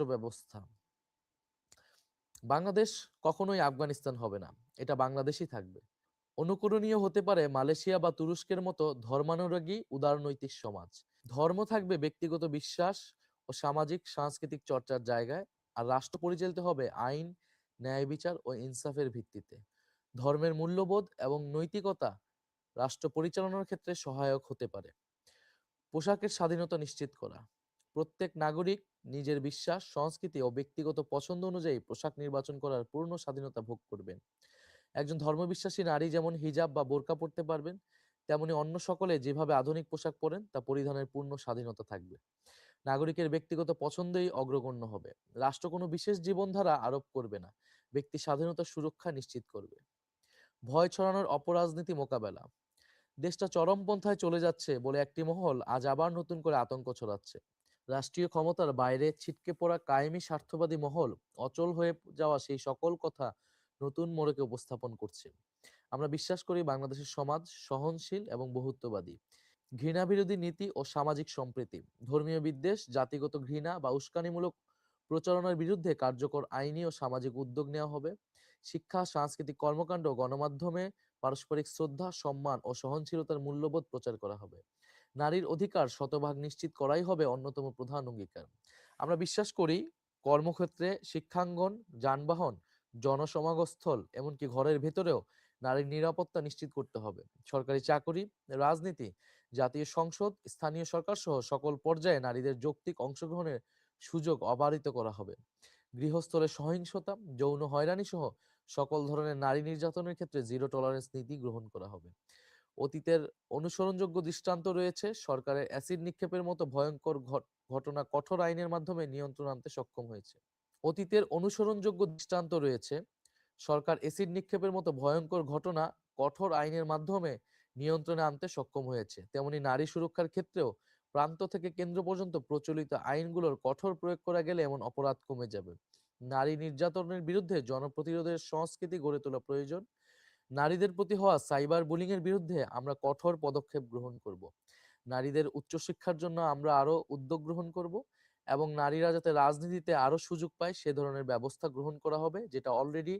রাষ্ট্র ব্যবস্থা বাংলাদেশ কখনোই আফগানিস্তান হবে না, এটা বাংলাদেশই থাকবে। অনুকরণীয় হতে পারে মালয়েশিয়া বা তুরস্কের মতো ধর্মানুরাগী, উদারনৈতিক সমাজ। ধর্ম থাকবে ব্যক্তিগত বিশ্বাস ও সামাজিক, সাংস্কৃতিক চর্চার জায়গায়, আর রাষ্ট্র পরিচালিত হবে আইন, ন্যায় বিচার ও ইনসাফের ভিত্তিতে। ধর্মের মূল্যবোধ এবং নৈতিকতা রাষ্ট্র পরিচালনার ক্ষেত্রে সহায়ক হতে পারে। পোশাকের স্বাধীনতা নিশ্চিত করা। প্রত্যেক নাগরিক নিজের বিশ্বাস, সংস্কৃতি ও ব্যক্তিগত পছন্দ অনুযায়ী পোশাক নির্বাচন করার পূর্ণ স্বাধীনতা ভোগ করবেন। একজন ধর্মবিশ্বাসী নারী যেমন হিজাব বা বোরকা পরতে পারবেন, তেমনি অন্য সকলে যেভাবে আধুনিক পোশাক পরেন, তা পরিধানের পূর্ণ স্বাধীনতা থাকবে। নাগরিকের ব্যক্তিগত পছন্দই অগ্রগণ্য হবে। রাষ্ট্র কোনো বিশেষ জীবনধারা আরোপ করবে না। ব্যক্তি স্বাধীনতার সুরক্ষা নিশ্চিত করবে। ভয় ছড়ানোর অপরাজনীতি মোকাবেলা। দেশটা চরমপন্থায় চলে যাচ্ছে বলে একটি মহল আজ আবার নতুন করে আতঙ্ক ছড়াচ্ছে। রাষ্ট্রীয় ক্ষমতার বাইরে ছিটকে পড়া কায়েমি স্বার্থবাদী মহল অচল হয়ে যাওয়া সেই সকল কথা নতুন মোড়কে উপস্থাপন করছে। আমরা বিশ্বাস করি বাংলাদেশের সমাজ সহনশীল এবং বহুত্ববাদী। ঘৃণা বিরোধী নীতি ও সামাজিক সম্প্রীতি, ধর্মীয় বিদ্বেষ, জাতিগত ঘৃণা বা উস্কানিমূলক প্রচারণার বিরুদ্ধে কার্যকর আইনি ও সামাজিক উদ্যোগ নেওয়া হবে। শিক্ষা, সাংস্কৃতিক কর্মকাণ্ড গণমাধ্যমে পারস্পরিক শ্রদ্ধা, সম্মান ও সহনশীলতার মূল্যবোধ প্রচার করা হবে। নারীর অধিকার শতভাগ নিশ্চিত করাই হবে অন্যতম প্রধান অঙ্গীকার। আমরা বিশ্বাস করি কর্মক্ষেত্রে শিক্ষাঙ্গন, যানবাহন, জনসমাগস্থল, এমনকি ঘরের ভেতরেও নারীর নিরাপত্তা নিশ্চিত করতে হবে। সরকারি চাকরি, রাজনীতি, জাতীয় সংসদ, স্থানীয় সরকার সহ সকল পর্যায়ে নারীদের যৌক্তিক অংশগ্রহণের সুযোগ অবারিত করা হবে। গৃহস্থলে সহিংসতা, যৌন হয়রানি সহ সকল ধরনের নারী নির্যাতনের ক্ষেত্রে জিরো টলারেন্স নীতি গ্রহণ করা হবে। অতীতের অনুসরণযোগ্য দৃষ্টান্ত রয়েছে। সরকারের অ্যাসিড নিক্ষেপের মতো ভয়ঙ্কর ঘটনা কঠোর আইনের মাধ্যমে নিয়ন্ত্রণ আনতে সক্ষম হয়েছে। অতীতের অনুসরণযোগ্য দৃষ্টান্ত রয়েছে। সরকার অ্যাসিড নিক্ষেপের মতো ভয়ঙ্কর ঘটনা কঠোর আইনের মাধ্যমে নিয়ন্ত্রণে আনতে সক্ষম হয়েছে। তেমনি নারী সুরক্ষার ক্ষেত্রেও প্রান্ত থেকে কেন্দ্র পর্যন্ত প্রচলিত আইনগুলোর কঠোর প্রয়োগ করা গেলে এমন অপরাধ কমে যাবে। নারী নির্যাতনের বিরুদ্ধে জনপ্রতিরোধের সংস্কৃতি গড়ে তোলা প্রয়োজন। নারীদের প্রতি হওয়া সাইবার বুলিং এর বিরুদ্ধে আমরা কঠোর পদক্ষেপ গ্রহণ করব। নারীদের উচ্চশিক্ষার জন্য আমরা আরও উদ্যোগ গ্রহণ করব এবং নারীরা যাতে রাজনীতিতে আরও সুযোগ পায় সে ধরনের ব্যবস্থা গ্রহণ করা হবে, যেটা অলরেডি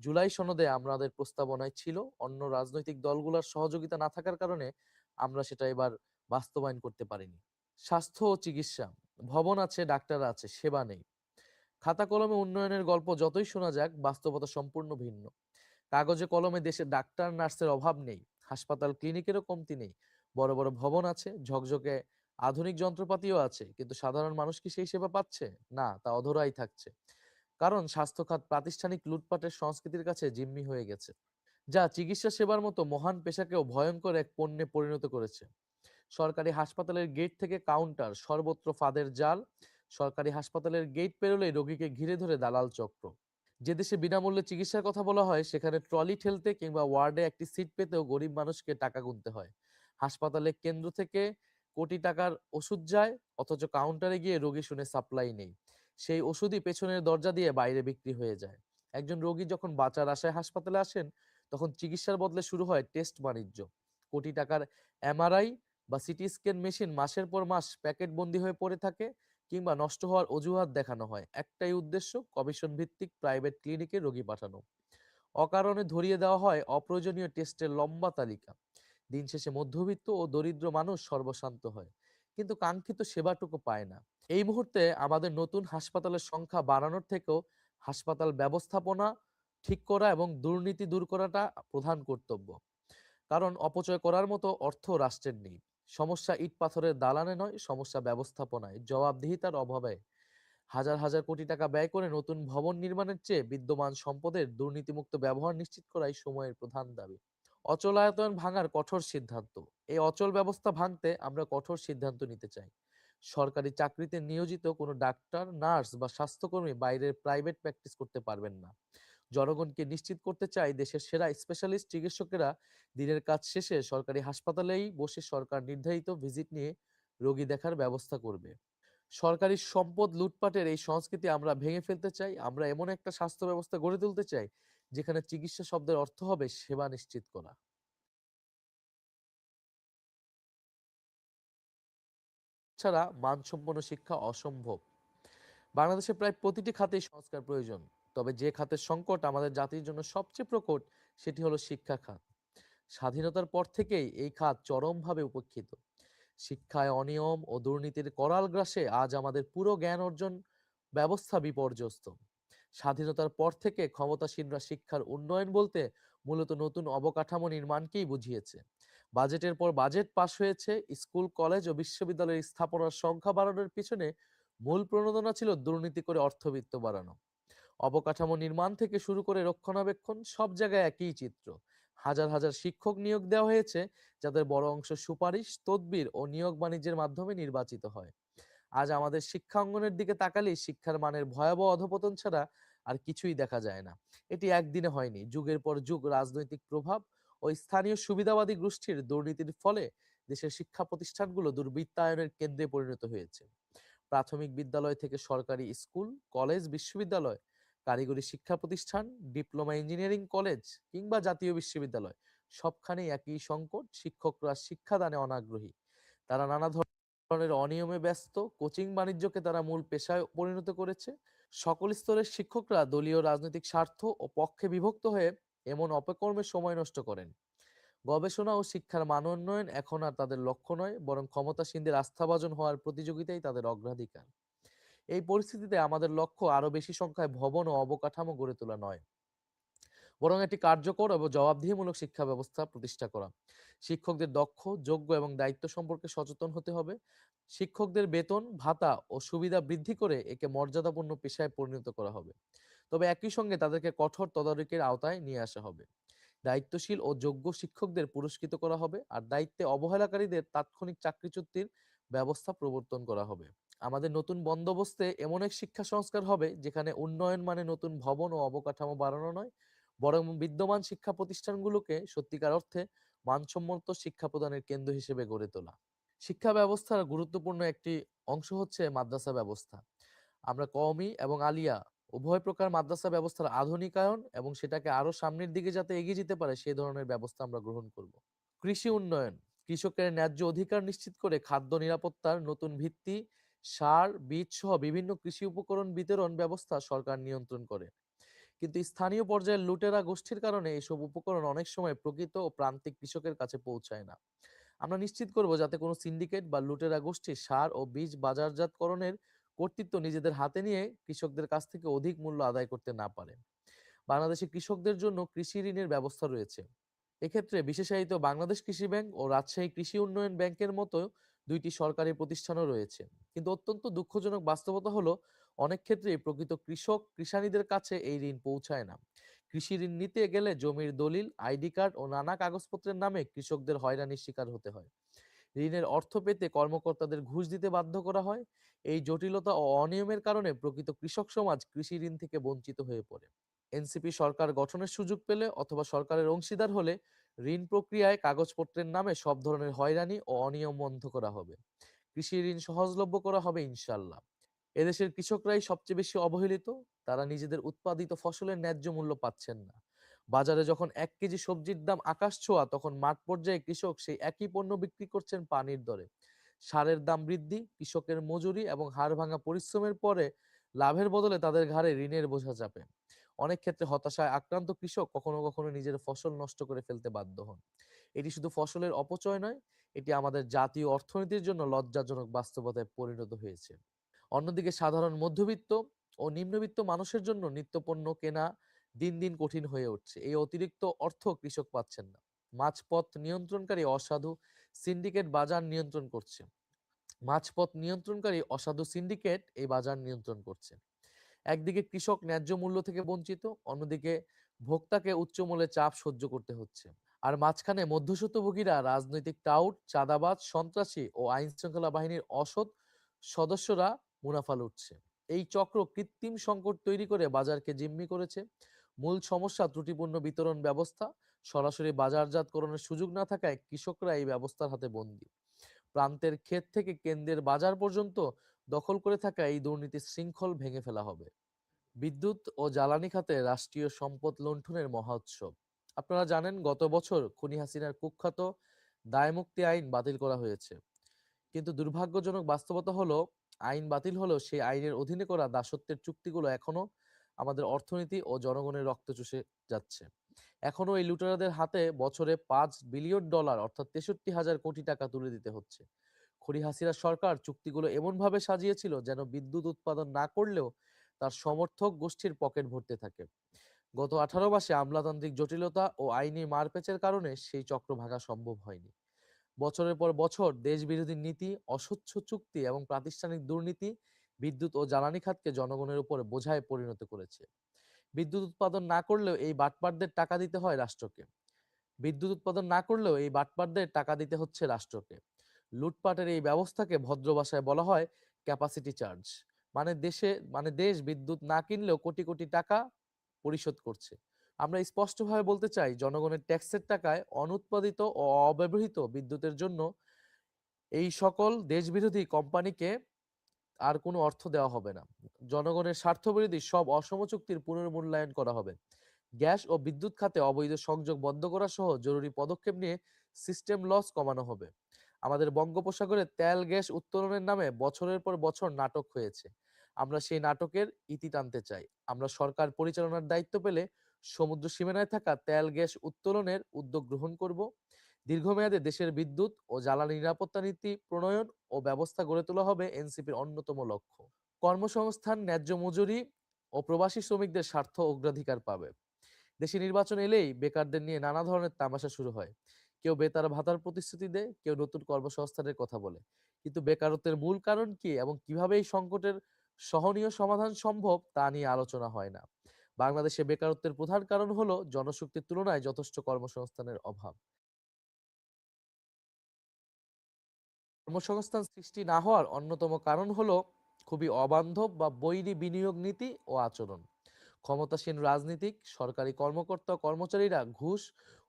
জুলাই সনদে আমাদের প্রস্তাবনায় ছিল। অন্য রাজনৈতিক দলগুলোর সহযোগিতা না থাকার কারণে আমরা সেটা এবার বাস্তবায়ন করতে পারিনি। স্বাস্থ্য ও চিকিৎসা, ভবন আছে, ডাক্তার আছে, সেবা নেই। খাতা কলমে উন্নয়নের গল্প যতই শোনা যাক, বাস্তবতা সম্পূর্ণ ভিন্ন। কাগজে কলমে দেশে ডাক্তার, নার্সের অভাব নেই, হাসপাতাল, ক্লিনিকেরও কমতি নেই। বড় বড় ভবন আছে, ঝকঝকে আধুনিক যন্ত্রপাতিও আছে, কিন্তু সাধারণ মানুষ কি সেই সেবা পাচ্ছে? না, তা অধরাই থাকছে। কারণ স্বাস্থ্য খাত প্রাতিষ্ঠানিক লুটপাটের সংস্কৃতির কাছে জিম্মি হয়ে গেছে, যা চিকিৎসা সেবার মতো মহান পেশাকেও ভয়ঙ্কর এক পণ্যে পরিণত করেছে। সরকারি হাসপাতালের গেট থেকে কাউন্টার, সর্বত্র ফাদের জাল, সরকারি হাসপাতালের গেট পেরোলেই রোগীকে ঘিরে ধরে দালাল চক্র। যে দেশে বিনামূল্যে চিকিৎসার কথা বলা হয়, সেখানে ট্রলি ঠেলতে কিংবা ওয়ার্ডে একটি সিট পেতেও গরিব মানুষকে টাকা গুনতে হয়। হাসপাতালে কেন্দ্র থেকে কোটি টাকার ওষুধ যায়, অথচ কাউন্টারে গিয়ে রোগী শুনে সাপ্লাই নেই। সেই ওষুধই পেছনের দরজা দিয়ে বাইরে বিক্রি হয়ে যায়। একজন রোগী যখন বাঁচার আশায় হাসপাতালে আসেন, তখন চিকিৎসার বদলে শুরু হয় টেস্ট বাণিজ্য। কোটি টাকার এমআরআই বা সিটি স্ক্যান মেশিন মাসের পর মাস প্যাকেট বন্দি হয়ে পড়ে থাকে কিংবা নষ্ট হওয়ার অজুহাত দেখানো হয়। একটাই উদ্দেশ্য কমিশন ভিত্তিক প্রাইভেট ক্লিনিকে রোগী পাঠানো। অকারণে ধরিয়ে দেওয়া হয় অপ্রয়োজনীয় টেস্টের লম্বা তালিকা। দিন শেষে মধ্যবিত্ত ও দরিদ্র মানুষ সর্বশান্ত হয়, কিন্তু কাঙ্ক্ষিত সেবাটুকু পায় না। এই মুহূর্তে আমাদের নতুন হাসপাতালের সংখ্যা বাড়ানোর থেকেও হাসপাতাল ব্যবস্থাপনা ঠিক করা এবং দুর্নীতি দূর করাটা প্রধান কর্তব্য। কারণ অপচয় করার মতো অর্থ রাষ্ট্রের নেই। সমস্যা ইট পাথরের দালানে নয়, সমস্যা ব্যবস্থাপনায়। জবাবদিহিতার অভাবে হাজার হাজার কোটি টাকা ব্যয় করে নতুন ভবন নির্মাণের চেয়ে বিদ্যমান সম্পদের দুর্নীতিমুক্ত ব্যবহার নিশ্চিত করাই সময়ের প্রধান দাবি। অচলায়তন ভাঙার কঠোর সিদ্ধান্ত। এই অচল ব্যবস্থা ভাঙতে আমরা কঠোর সিদ্ধান্ত নিতে চাই। সরকারি চাকরিতে নিয়োজিত কোনো ডাক্তার, নার্স বা স্বাস্থ্যকর্মী বাইরের প্রাইভেট প্র্যাকটিস করতে পারবেন না। জনগণকে নিশ্চিত করতে চাই দেশের সেরা স্পেশালিস্ট চিকিৎসকেরা। দিনের কাজ শেষে সরকারি হাসপাতালেই বসে সরকার নির্ধারিত ভিজিট নিয়ে রোগী দেখার ব্যবস্থা করবে। সরকারি সম্পদ লুটপাটের এই সংস্কৃতি আমরা ভেঙে ফেলতে চাই, আমরা এমন একটা স্বাস্থ্য ব্যবস্থা গড়ে তুলতে চাই, যেখানে চিকিৎসা শব্দের অর্থ হবে সেবা নিশ্চিত করা। ছাড়া মানসম্পন্ন শিক্ষা অসম্ভব। বাংলাদেশে প্রায় প্রতিটি খাতেই সংস্কার প্রয়োজন। তবে যে খাতের সংকট আমাদের জাতির জন্য সবচেয়ে প্রকট, সেটি হলো শিক্ষা খাত। স্বাধীনতার পর থেকেই এই খাত চরমভাবে উপেক্ষিত। শিক্ষায় অনিয়ম ও দুর্নীতির করাল গ্রাসে আজ আমাদের পুরো জ্ঞান অর্জন ব্যবস্থা বিপর্যস্ত। স্বাধীনতার পর থেকে ক্ষমতাসীনরা শিক্ষার উন্নয়ন বলতে মূলত নতুন অবকাঠামো নির্মাণকেই বুঝিয়েছে। বাজেটের পর বাজেট পাশ হয়েছে, স্কুল, কলেজ ও বিশ্ববিদ্যালয়ের স্থাপনার সংখ্যা বাড়ানোর পিছনে মূল প্রণোদনা ছিল দুর্নীতি করে অর্থবিত্ত বাড়ানো। অবকাঠামো নির্মাণ থেকে শুরু করে রক্ষণাবেক্ষণ সব জায়গায় একই চিত্র। হাজার হাজার শিক্ষক নিয়োগ দেওয়া হয়েছে, যাদের বড় অংশ সুপারিশ, তদবির ও নিয়োগ বাণিজ্যের মাধ্যমে নির্বাচিত হয়। আজ আমাদের শিক্ষা অঙ্গনের দিকে তাকালেই শিক্ষার মানের ভয়াবহ অধপতন ছাড়া আর কিছুই দেখা যায় না। এটি একদিনে হয়নি। যুগের পর যুগ রাজনৈতিক প্রভাব ও স্থানীয় সুবিধাবাদী গোষ্ঠীর দুর্নীতির ফলে দেশের শিক্ষা প্রতিষ্ঠানগুলো দুর্বৃত্তায়নের কেন্দ্রে পরিণত হয়েছে। প্রাথমিক বিদ্যালয় থেকে সরকারি স্কুল, কলেজ, বিশ্ববিদ্যালয় কারিগরি শিক্ষা প্রতিষ্ঠান, ডিপ্লোমা ইঞ্জিনিয়ারিং কলেজ কিংবা জাতীয় বিশ্ববিদ্যালয়, সবখানেই একই সংকট, শিক্ষকরা শিক্ষাদানে অনাগ্রহী। তারা নানা ধরনের অনিয়মে ব্যস্ত, কোচিং বাণিজ্যকে তারা মূল পেশায় পরিণত করেছে। সকল স্তরের শিক্ষকরা দলীয় রাজনৈতিক স্বার্থ ও পক্ষে বিভক্ত হয়ে এমন অপকর্মে সময় নষ্ট করেন। গবেষণা ও শিক্ষার মান উন্নয়ন এখন আর তাদের লক্ষ্য নয়, বরং ক্ষমতাসীনদের আস্থাভাজন হওয়ার প্রতিযোগিতাই তাদের অগ্রাধিকার। এই পরিস্থিতিতে আমাদের লক্ষ্য আরও বেশি সংখ্যায় ভবন ও অবকাঠামো গড়ে তোলা নয়। বরং একটি কার্যকর এবং জবাবদিহিমূলক শিক্ষা ব্যবস্থা প্রতিষ্ঠা করা। শিক্ষকদের দক্ষ, যোগ্য এবং দায়িত্ব সম্পর্কে সচেতন হতে হবে। শিক্ষকদের বেতন, ভাতা ও সুবিধা বৃদ্ধি করে একে মর্যাদাপূর্ণ পেশায় পরিণত করা হবে। তবে একই সঙ্গে তাদেরকে কঠোর তদারকির আওতায় নিয়ে আসা হবে। দায়িত্বশীল ও যোগ্য শিক্ষকদের পুরস্কৃত করা হবে। আর দায়িত্বে অবহেলাকারীদের তাৎক্ষণিক চাকরিচ্যুতির ব্যবস্থা প্রবর্তন করা হবে। আমাদের নতুন বন্দোবস্তে এমন এক শিক্ষা সংস্কার হবে, যেখানে উন্নয়ন মানে নতুন ভবন ও অবকাঠামো বাড়ানো নয়, বরং বিদ্যমান শিক্ষা প্রতিষ্ঠানগুলোকে সত্যিকার অর্থে মানসম্মত শিক্ষা প্রদানের কেন্দ্র হিসেবে গড়ে তোলা। শিক্ষা ব্যবস্থার গুরুত্বপূর্ণ একটি অংশ হচ্ছে মাদ্রাসা ব্যবস্থা। আমরা কওমি এবং আলিয়া উভয় প্রকার মাদ্রাসা ব্যবস্থার আধুনিকায়ন এবং সেটাকে আরও সামনের দিকে যাতে এগিয়ে যেতে পারে সেই ধরনের ব্যবস্থা আমরা গ্রহণ করব। কৃষি উন্নয়ন, কৃষকের ন্যায্য অধিকার নিশ্চিত করে খাদ্য নিরাপত্তার নতুন ভিত্তি সার, বীজ সহ বিভিন্ন কৃষি উপকরণ বিতরণ ব্যবস্থা সরকার নিয়ন্ত্রণ করে। কিন্তু স্থানীয় পর্যায়ের লুটেরা গোষ্ঠীর কারণে এসব উপকরণ অনেক সময় প্রকৃত ও প্রান্তিক কৃষকের কাছে পৌঁছায় না। আমরা নিশ্চিত করব যাতে কোনো সিন্ডিকেট বা লুটেরা গোষ্ঠী সার ও বীজ বাজারজাতকরণের কর্তৃত্ব নিজেদের হাতে নিয়ে কৃষকদের কাছ থেকে অধিক মূল্য আদায় করতে না পারে বাংলাদেশে কৃষকদের জন্য কৃষি ঋণের ব্যবস্থা রয়েছে। এক্ষেত্রে বিশেষায়িত বাংলাদেশ কৃষি ব্যাংক ও রাজশাহী কৃষি উন্নয়ন ব্যাংকের মতো দুইটি সরকারি প্রতিষ্ঠানও রয়েছে। কিন্তু অত্যন্ত দুঃখজনক বাস্তবতা হলো, অনেক ক্ষেত্রেই প্রকৃত কৃষক, কৃষানীদের কাছে এই ঋণ পৌঁছায় না। কৃষি ঋণ নিতে গেলে জমির দলিল, আইডি কার্ড ও নানা কাগজপত্রের নামে কৃষকদের হয়রানির শিকার হতে হয়। ঋণের অর্থ পেতে কর্মকর্তাদের ঘুষ দিতে বাধ্য করা হয়। এই জটিলতা ও অনিয়মের কারণে প্রকৃত কৃষক সমাজ কৃষি ঋণ থেকে বঞ্চিত হয়ে পড়ে। এনসিপি সরকার গঠনের সুযোগ পেলে অথবা সরকারের অংশীদার হলে ঋণ প্রক্রিয়ায় কাগজপত্রের নামে সব ধরনের হয়রানি ও অনিয়ম বন্ধ করা হবে। কৃষি ঋণ সহজলভ্য করা হবে ইনশাল্লাহ। এদেশের কৃষকরাই সবচেয়ে বেশি অবহেলিত, তারা নিজেদের উৎপাদিত ফসলের ন্যায্য মূল্য পাচ্ছেন না। বাজারে যখন এক কেজি সবজির দাম আকাশ ছোঁয়া, তখন মাঠ পর্যায়ে কৃষক সেই একই পণ্য বিক্রি করছেন পানির দরে। সারের দাম বৃদ্ধি, কৃষকের মজুরি এবং হাড় ভাঙা পরিশ্রমের পরে লাভের বদলে তাদের ঘাড়ে ঋণের বোঝা চাপে। অনেক ক্ষেত্রে হতাশায় আক্রান্ত কৃষক কখনো কখনো নিজের ফসল নষ্ট করে ফেলতে বাধ্য হন। এটি শুধু ফসলের অপচয় নয়, এটি আমাদের জাতীয় অর্থনীতির জন্য লজ্জাজনক বাস্তবতায় পরিণত হয়েছে। অন্যদিকে সাধারণ মধ্যবিত্ত ও নিম্নবিত্ত মানুষের জন্য নিত্যপণ্য কেনা দিন দিন কঠিন হয়ে উঠছে। এই অতিরিক্ত অর্থ কৃষক পাচ্ছেন না। মাঝপথ নিয়ন্ত্রণকারী অসাধু সিন্ডিকেট বাজার নিয়ন্ত্রণ করছে। মাঝপথ নিয়ন্ত্রণকারী অসাধু সিন্ডিকেট এই বাজার নিয়ন্ত্রণ করছে। একদিকে কৃষক ন্যায্য মূল্য থেকে বঞ্চিত, অন্যদিকে ভোক্তাকে উচ্চ মূল্যে চাপ সহ্য করতে হচ্ছে। আর মাঝখানে মধ্যস্বত্বভোগীরা রাজনৈতিক টাউট, চাঁদাবাজ, সন্ত্রাসী ও আইন শৃঙ্খলা বাহিনীর অসৎ সদস্যরা মুনাফা লুটছে। এই চক্র কৃত্রিম সংকট তৈরি করে বাজারকে জিম্মি করেছে। মূল সমস্যা ত্রুটিপূর্ণ বিতরণ ব্যবস্থা। সরাসরি বাজারজাতকরণের সুযোগ না থাকায় কৃষকরা এই ব্যবস্থার হাতে বন্দী। প্রান্তের ক্ষেত থেকে কেন্দ্রের বাজার পর্যন্ত দখল করে থাকা এই দুর্নীতির শৃঙ্খল ভেঙে ফেলা হবে। বিদ্যুৎ ও জ্বালানি খাতে রাষ্ট্রীয় সম্পদ লুণ্ঠনের মহা উৎসব আপনারা জানেন, গত বছর খুনি হাসিনার কুখ্যাত দায়মুক্তি আইন বাতিল করা হয়েছে। কিন্তু দুর্ভাগ্যজনক বাস্তবতা হলো, আইন বাতিল হলেও সেই আইনের অধীনে করা দাসত্বের চুক্তিগুলো এখনও আমাদের অর্থনীতি ও জনগণের রক্ত চুষে যাচ্ছে। এখনও এই লুটেরাদের হাতে বছরে পাঁচ বিলিয়ন ডলার অর্থাৎ তেষট্টি হাজার কোটি টাকা তুলে দিতে হচ্ছে। খড়ি হাসিনা সরকার চুক্তিগুলো এমনভাবে সাজিয়েছিল যেন বিদ্যুৎ উৎপাদন না করলেও তার সমর্থক গোষ্ঠীর পকেট ভরতে থাকে। গত আঠারো মাসে আমলাতান্ত্রিক জটিলতা ও আইনি মারপেচের কারণে সেই চক্র ভাঙা সম্ভব হয়নি। বছরের পর বছর দেশ বিরোধী নীতি, অস্বচ্ছ চুক্তি এবং প্রাতিষ্ঠানিক দুর্নীতি বিদ্যুৎ ও জ্বালানি খাতকে জনগণের উপর বোঝায় পরিণত করেছে। বিদ্যুৎ উৎপাদন না করলেও এই বাটপারদের টাকা দিতে হয় রাষ্ট্রকে। বিদ্যুৎ উৎপাদন না করলেও এই বাটপারদের টাকা দিতে হচ্ছে রাষ্ট্রকে। লুটপাটের এই ব্যবস্থাকে ভদ্র ভাষায় বলা হয় ক্যাপাসিটি চার্জ মানে দেশে মানে দেশ বিদ্যুৎ না কিনলেও কোটি কোটি টাকা পরিশোধ করছে। আমরা স্পষ্টভাবে বলতে চাই, জনগণের ট্যাক্সের টাকায় অনুৎপাদিত ও অব্যবহৃত বিদ্যুতের জন্য এই সকল দেশবিরোধী কোম্পানিকে আর কোনো অর্থ দেওয়া হবে না। জনগণের স্বার্থবিরোধী সব অসম চুক্তির পুনর্মূল্যায়ন করা হবে। গ্যাস ও বিদ্যুৎ খাতে অবৈধ সংযোগ বন্ধ করা সহ জরুরি পদক্ষেপ নিয়ে সিস্টেম লস কমানো হবে। আমাদের বঙ্গোপসাগরে তেল, গ্যাস উত্তোলনের নামে বছরের পর বছর নাটক হয়েছে। আমরা সেই নাটকের ইতি টানতে চাই। আমরা সরকার পরিচালনার দায়িত্ব পেলে সমুদ্র সীমানায় থাকা তেল, গ্যাস উত্তোলনের উদ্যোগ গ্রহণ করব। দীর্ঘমেয়াদে দেশের বিদ্যুৎ ও জ্বালানি নিরাপত্তা নীতি, প্রণয়ন ও ব্যবস্থা গড়ে তোলা হবে এনসিপির অন্যতম লক্ষ্য। কর্মসংস্থান, ন্যায্য মজুরি ও প্রবাসী শ্রমিকদের স্বার্থ অগ্রাধিকার পাবে। দেশে নির্বাচন এলেই বেকারদের নিয়ে নানা ধরনের তামাশা শুরু হয়। কেউ বেতার ভাতার প্রতিশ্রুতি দেয়, কেউ নতুন কর্মসংস্থানের কথা বলে। কিন্তু বেকারত্বের মূল কারণ কি এবং কীভাবে এই সংকটের সহনীয় সমাধান সম্ভব তা নিয়ে আলোচনা হয় না। বাংলাদেশে বেকারত্বের প্রধান কারণ হলো জনশক্তির তুলনায় যথেষ্ট কর্মসংস্থানের অভাব। কর্মসংস্থান সৃষ্টি না হওয়ার অন্যতম কারণ হলো খুবই অবান্ধব বা বৈরী বিনিয়োগ নীতি ও আচরণ। ক্ষমতাসীন রাজনীতিক, সরকারি কর্মকর্তা কর্মচারীরা ঘুষ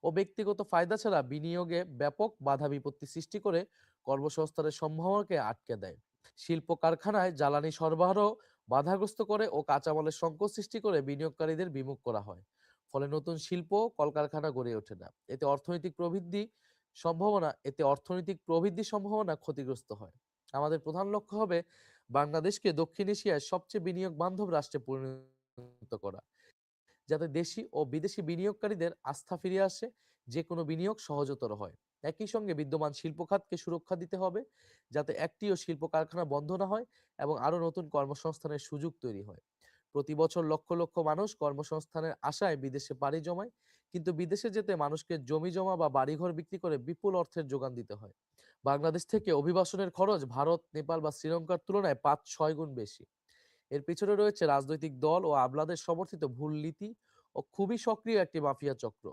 ও ব্যক্তিগত ফায়দা ছাড়া বিনিয়োগে ব্যাপক বাধা বিপত্তি সৃষ্টি করে কর্মসংস্থানের সম্ভাবনাকে আটকে দেয়। শিল্প কারখানায় জ্বালানি সরবরাহ বাধাগ্রস্ত করে ও কাঁচামালের সংকট সৃষ্টি করে বিনিয়োগকারীদের বিমুখ করা হয়। ফলে নতুন শিল্প কলকারখানা গড়ে ওঠে না। এতে অর্থনৈতিক প্রবৃদ্ধি সম্ভাবনা, এতে অর্থনৈতিক প্রবৃদ্ধির সম্ভাবনা ক্ষতিগ্রস্ত হয়। আমাদের প্রধান লক্ষ্য হবে বাংলাদেশকে দক্ষিণ এশিয়ায় সবচেয়ে বিনিয়োগ বান্ধব রাষ্ট্রে পরিণত করা। যাতে দেশি ও বিদেশি বিনিয়োগকারীদের আস্থা ফিরে আসে যে কোনো বিনিয়োগ সহজতর হয়। একই সঙ্গে বিদ্যমান শিল্প খাতকে সুরক্ষা দিতে হবে, যাতে একটিও শিল্প কারখানা বন্ধ না হয় এবং আরও নতুন কর্মসংস্থানের সুযোগ তৈরি হয়। প্রতি বছর লক্ষ লক্ষ মানুষ কর্মসংস্থানের আশায় বিদেশে পাড়ি জমায়, কিন্তু বিদেশে যেতে মানুষকে জমি জমা বা বাড়িঘর বিক্রি করে বিপুল অর্থের যোগান দিতে হয়। বাংলাদেশ থেকে অভিবাসনের খরচ ভারত, নেপাল বা শ্রীলঙ্কার তুলনায় পাঁচ ছয় গুণ বেশি। এর পিছনে রয়েছে রাজনৈতিক দল ও আমলাদের সমর্থিত ভুল নীতি ও খুবই সক্রিয় একটি মাফিয়া চক্র।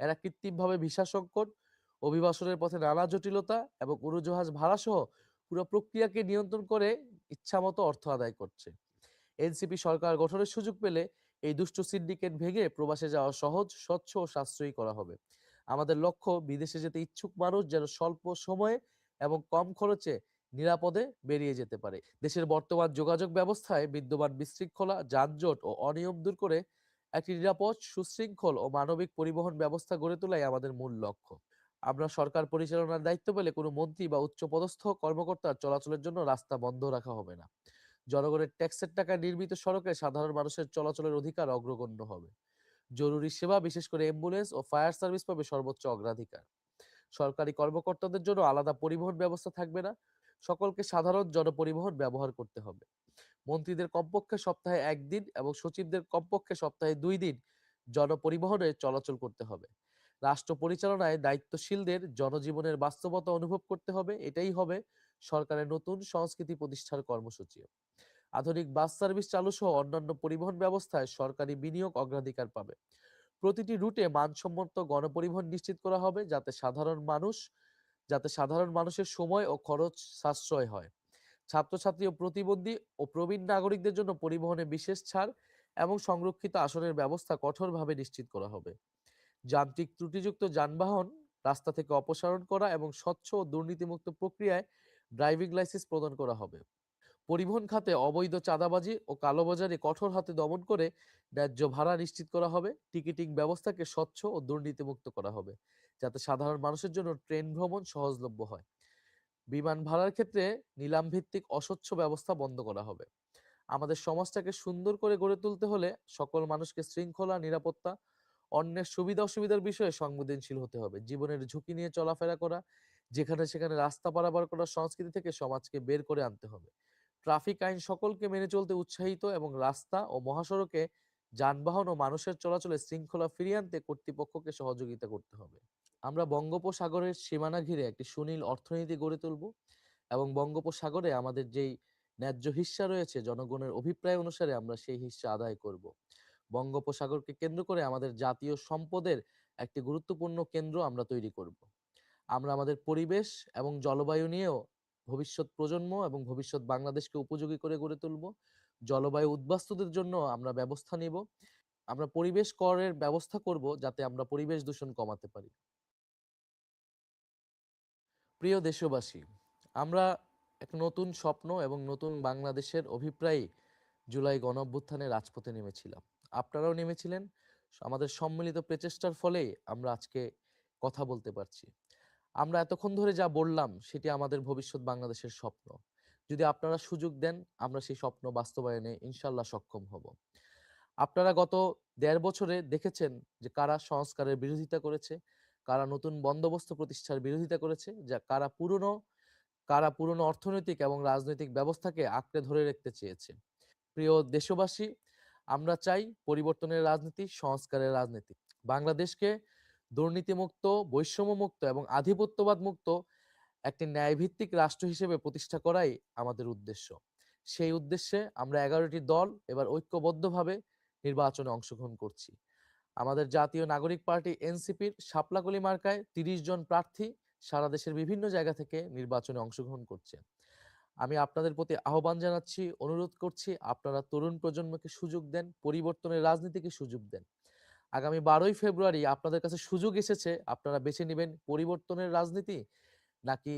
এরা কৃত্রিমভাবে ভিসা সংকট অভিবাসনের পথে নানা জটিলতা এবং উড়োজাহাজ ভাড়া সহ পুরো প্রক্রিয়াকে নিয়ন্ত্রণ করে ইচ্ছামতো অর্থ আদায় করছে। এনসিপি সরকার গঠনের সুযোগ পেলে এই দুষ্ট সিন্ডিকেট ভেঙে প্রবাসে যাওয়া সহজ, স্বচ্ছ ও সাশ্রয়ী করা হবে। আমাদের লক্ষ্য, বিদেশে যেতে ইচ্ছুক মানুষ যেন স্বল্প সময়ে এবং কম খরচে নিরাপদে বেরিয়ে যেতে পারে। দেশের বর্তমান যোগাযোগ ব্যবস্থায় বিদ্যমান বিশৃঙ্খলা, যানজট ও অনিয়ম দূর করে একটি নিরাপদ, সুশৃঙ্খল ও মানবিক পরিবহন ব্যবস্থা গড়ে তোলাই আমাদের মূল লক্ষ্য। আমরা সরকার পরিচালনার দায়িত্ব পেলে কোনো মন্ত্রী বা উচ্চপদস্থ কর্মকর্তার চলাচলের জন্য রাস্তা বন্ধ রাখা হবে না। জনগণের ট্যাক্সের টাকায় নির্মিত সড়কে সাধারণ মানুষের চলাচলের অধিকার অগ্রগণ্য হবে। জরুরি সেবা, বিশেষ করে অ্যাম্বুলেন্স ও ফায়ার সার্ভিস পাবে সর্বোচ্চ অগ্রাধিকার। সরকারি কর্মকর্তাদের জন্য আলাদা পরিবহন ব্যবস্থা থাকবে না। সকলকে সাধারণ জনপরিবহন ব্যবহার করতে হবে। মন্ত্রীদের কমপক্ষে সপ্তাহে একদিন এবং সচিবদের কমপক্ষে সপ্তাহে দুই দিন জনপরিবহনে চলাচল করতে হবে। রাষ্ট্র পরিচালনায় দায়িত্বশীলদের জনজীবনের বাস্তবতা অনুভব করতে হবে, এটাই হবে সরকারের নতুন সংস্কৃতি প্রতিষ্ঠার কর্মসূচি আধুনিক বাস সার্ভিস চালু সহ অন্যান্য পরিবহন ব্যবস্থায় সরকারি বিনিয়োগ অগ্রাধিকার পাবে। প্রতিটি রুটে মানসম্মত গণপরিবহন নিশ্চিত করা হবে যাতে সাধারণ মানুষ যাতে সাধারণ মানুষের সময় ও খরচ সাশ্রয় হয়। ছাত্রছাত্রী ও প্রতিবন্ধী ও প্রবীণ নাগরিকদের জন্য পরিবহনে বিশেষ ছাড় এবং সংরক্ষিত আসনের ব্যবস্থা কঠোরভাবে নিশ্চিত করা হবে। যান্ত্রিক ত্রুটিযুক্ত যানবাহন, রাস্তা থেকে অপসারণ করা এবং স্বচ্ছ ও দুর্নীতিমুক্ত প্রক্রিয়ায় ড্রাইভিং লাইসেন্স প্রদান করা হবে। পরিবহন খাতে অবৈধ চাঁদাবাজি ও কালোবাজারি কঠোর হাতে দমন করে ন্যায্য ভাড়া নিশ্চিত করা হবে, টিকিটিং ব্যবস্থাকে স্বচ্ছ ও দুর্নীতিমুক্ত করা হবে, যাতে সাধারণ মানুষের জন্য ট্রেন ভ্রমণ সহজলভ্য হয়। বিমান ভাড়ার ক্ষেত্রে নিলাম ভিত্তিক অস্বচ্ছ ব্যবস্থা বন্ধ করা হবে। আমাদের সমাজটাকে সুন্দর করে গড়ে তুলতে হলে সকল মানুষকে শৃঙ্খলা, নিরাপত্তা, অন্যের সুবিধা অসুবিধার বিষয়ে সংবেদনশীল হতে হবে। জীবনের ঝুঁকি নিয়ে চলাফেরা করা, যেখানে সেখানে রাস্তা পারাবার করার সংস্কৃতি থেকে সমাজকে বের করে আনতে হবে। ট্রাফিক আইন সকলকে মেনে চলতে উৎসাহিত এবং রাস্তা ও মহাসড়কে যানবাহন ও মানুষের চলাচলে শৃঙ্খলা ফিরিয়ে আনতে কর্তৃপক্ষকে সহযোগিতা করতে হবে। আমরা বঙ্গোপসাগরের সীমানা ঘিরে একটি সুনীল অর্থনীতি গড়ে তুলব এবং বঙ্গোপসাগরে আমাদের যেই ন্যায্য হিস্সা রয়েছে, জনগণের অভিপ্রায় অনুসারে আমরা সেই হিস্সা আদায় করব। বঙ্গোপসাগরকে কেন্দ্র করে আমাদের জাতীয় সম্পদের একটি গুরুত্বপূর্ণ কেন্দ্র আমরা তৈরি করব। আমরা আমাদের পরিবেশ এবং জলবায়ু নিয়েও ভবিষ্যৎ প্রজন্ম এবং ভবিষ্যৎ বাংলাদেশকে উপযোগী করে গড়ে তুলব। জলবায়ু উদ্বাস্তুদের জন্য আমরা ব্যবস্থা নিব। আমরা পরিবেশ করের ব্যবস্থা করব যাতে আমরা পরিবেশ দূষণ কমাতে পারি। প্রিয় দেশবাসী, আমরা এক নতুন স্বপ্ন এবং নতুন বাংলাদেশের অভিপ্রায়ে জুলাই গণ অভ্যুত্থানে রাজপথে নেমেছিলাম। আপনারাও নেমেছিলেন। আমাদের সম্মিলিত প্রচেষ্টার ফলে আমরা আজকে কথা বলতে পারছি। আমরা এতক্ষণ ধরে যা বললাম, সেটি আমাদের ভবিষ্যৎ বাংলাদেশের স্বপ্ন। যদি আপনারা সুযোগ দেন, আমরা সেই স্বপ্ন বাস্তবায়নে ইনশাল্লাহ সক্ষম হব। আপনারা গত দেড় বছরে দেখেছেন যে কারা সংস্কারের বিরোধিতা করেছে, কারা নতুন বন্দোবস্ত প্রতিষ্ঠার বিরোধিতা করেছে, যা কারা পুরনো কারা পুরনো অর্থনৈতিক এবং রাজনৈতিক ব্যবস্থাকে আঁকড়ে ধরে রাখতে চেয়েছে। প্রিয় দেশবাসী, আমরা চাই পরিবর্তনের রাজনীতি, সংস্কারের রাজনীতি। বাংলাদেশকে দুর্নীতিমুক্ত, বৈষম্যমুক্ত এবং আধিপত্যবাদ মুক্ত একটি ন্যায়ভিত্তিক রাষ্ট্র হিসেবে প্রতিষ্ঠা করাই আমাদের উদ্দেশ্য। সেই উদ্দেশ্যে আমরা এগারোটি দল এবার ঐক্যবদ্ধভাবে নির্বাচনে অংশগ্রহণ করছি। আমাদের জাতীয় নাগরিক পার্টি এনসিপির শাপলাকলি মার্কায় তিরিশ জন প্রার্থী সারা দেশের বিভিন্ন জায়গা থেকে নির্বাচনে অংশগ্রহণ করছে। আমি আপনাদের প্রতি আহ্বান জানাচ্ছি, অনুরোধ করছি আপনারা তরুণ প্রজন্মকে সুযোগ দেন, পরিবর্তনের রাজনীতিকে সুযোগ দেন। আগামী বারোই ফেব্রুয়ারি আপনাদের কাছে সুযোগ এসেছে, আপনারা বেছে নেবেন পরিবর্তনের রাজনীতি নাকি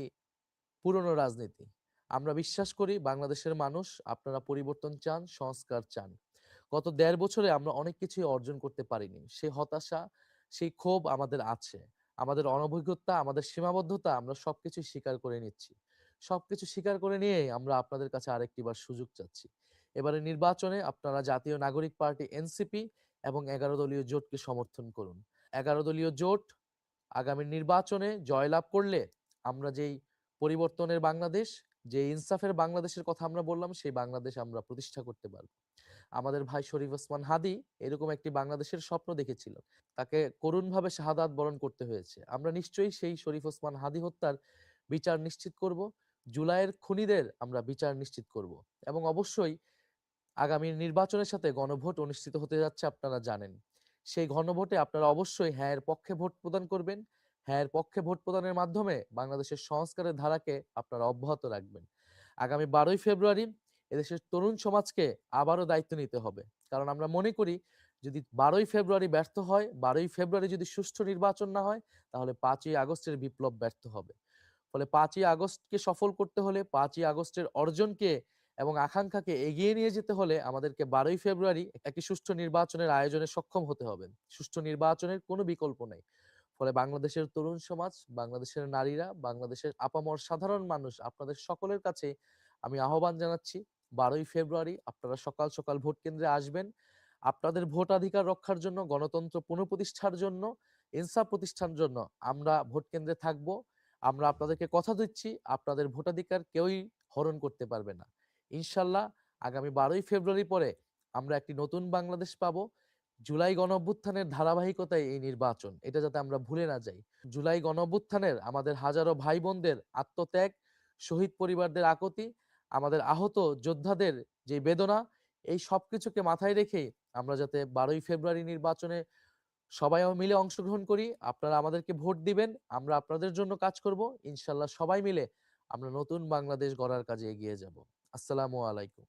পুরনো রাজনীতি। আমরা বিশ্বাস করি বাংলাদেশের মানুষ, আপনারা পরিবর্তন চান, সংস্কার চান। গত দেড় বছরে আমরা অনেক কিছুই অর্জন করতে পারিনি। সেই হতাশা, সেই ক্ষোভ আমাদের আছে। আমাদের অনভিজ্ঞতা, আমাদের সীমাবদ্ধতা আমরা সবকিছু স্বীকার করে নিচ্ছি। সবকিছু স্বীকার করে নিয়েই আমরা আপনাদের কাছে আরেকটি বার সুযোগ চাচ্ছি। এবারে নির্বাচনে আপনারা জাতীয় নাগরিক পার্টি, এনসিপি এবং এগারো দলীয় জোটকে সমর্থন করুন। এগারো দলীয় জোট আগামী নির্বাচনে জয়লাভ করলে আমরা যেই পরিবর্তনের বাংলাদেশ যে ইনসাফের বাংলাদেশের কথা আমরা বললাম, সেই বাংলাদেশ আমরা প্রতিষ্ঠা করতে পারব। আমাদের ভাই শরীফ ওসমান হাদি এরকম একটি বাংলাদেশের স্বপ্ন দেখেছিল। তাকে করুণভাবে শাহাদাত বরণ করতে হয়েছে। আমরা নিশ্চয়ই সেই শরীফ ওসমান হাদি হত্যার বিচার নিশ্চিত করব। জুলাইয়ের খুনিদের আমরা বিচার নিশ্চিত করব। এবং অবশ্যই আগামী নির্বাচনের সাথে গণভোট অনুষ্ঠিত হতে যাচ্ছে আপনারা জানেন। সেই গণভোটে আপনারা অবশ্যই হ্যাঁ এর পক্ষে ভোট প্রদান করবেন। হ্যাঁ এর পক্ষে ভোট প্রদানের মাধ্যমে বাংলাদেশের সংস্কারের ধারাকে আপনারা অব্যাহত রাখবেন। আগামী বারোই ফেব্রুয়ারি এদেশের তরুণ সমাজকে আবারও দায়িত্ব নিতে হবে। কারণ আমরা মনে করি, যদি বারোই ফেব্রুয়ারি ব্যর্থ হয়, বারোই ফেব্রুয়ারি যদি সুষ্ঠু নির্বাচন না হয়, তাহলে পাঁচই আগস্টের বিপ্লব ব্যর্থ হবে। ফলে পাঁচই আগস্টকে সফল করতে হলে পাঁচই আগস্টের অর্জনকে এবং আকাঙ্ক্ষাকে এগিয়ে নিয়ে যেতে হলে আমাদেরকে বারোই ফেব্রুয়ারি একটি সুষ্ঠু নির্বাচনের আয়োজনে সক্ষম হতে হবে। সুষ্ঠু নির্বাচনের কোনো বিকল্প নেই। ফলে বাংলাদেশের তরুণ সমাজ, বাংলাদেশের নারীরা, বাংলাদেশের আপামর সাধারণ মানুষ, আপনাদের সকলের কাছে আমি আহ্বান জানাচ্ছি, বারোই ফেব্রুয়ারি আপনারা সকাল সকাল ভোট কেন্দ্রে আসবেন। আপনাদের ভোটাধিকার রক্ষার জন্য, গণতন্ত্র পুনঃপ্রতিষ্ঠার জন্য, ইনসাফ প্রতিষ্ঠার জন্য আমরা ভোট কেন্দ্রে থাকব। আমরা আপনাদেরকে কথা দিচ্ছি, আপনাদের ভোটাধিকার কেউই হরণ করতে পারবে না। ইনশাল্লাহ আগামী বারোই ফেব্রুয়ারি পরে আমরা একটি নতুন বাংলাদেশ পাব। জুলাই গণ অভ্যুত্থানের ধারাবাহিকতায় এই নির্বাচন, এটা যাতে আমরা ভুলে না যাই। জুলাই গণ অভ্যুত্থানের আমাদের হাজারো ভাই বোনদের আত্মত্যাগ, শহীদ পরিবারদের আকতি, আমাদের আহত যোদ্ধাদের যে বেদনা, এই সব কিছুকে মাথায় রেখে আমরা যাতে বারোই ফেব্রুয়ারি নির্বাচনে সবাই মিলে অংশগ্রহণ করি। আপনারা আমাদেরকে ভোট দিবেন, আমরা আপনাদের জন্য কাজ করব। ইনশাল্লাহ সবাই মিলে আমরা নতুন বাংলাদেশ গড়ার কাজে এগিয়ে যাব। আসসালামু আলাইকুম।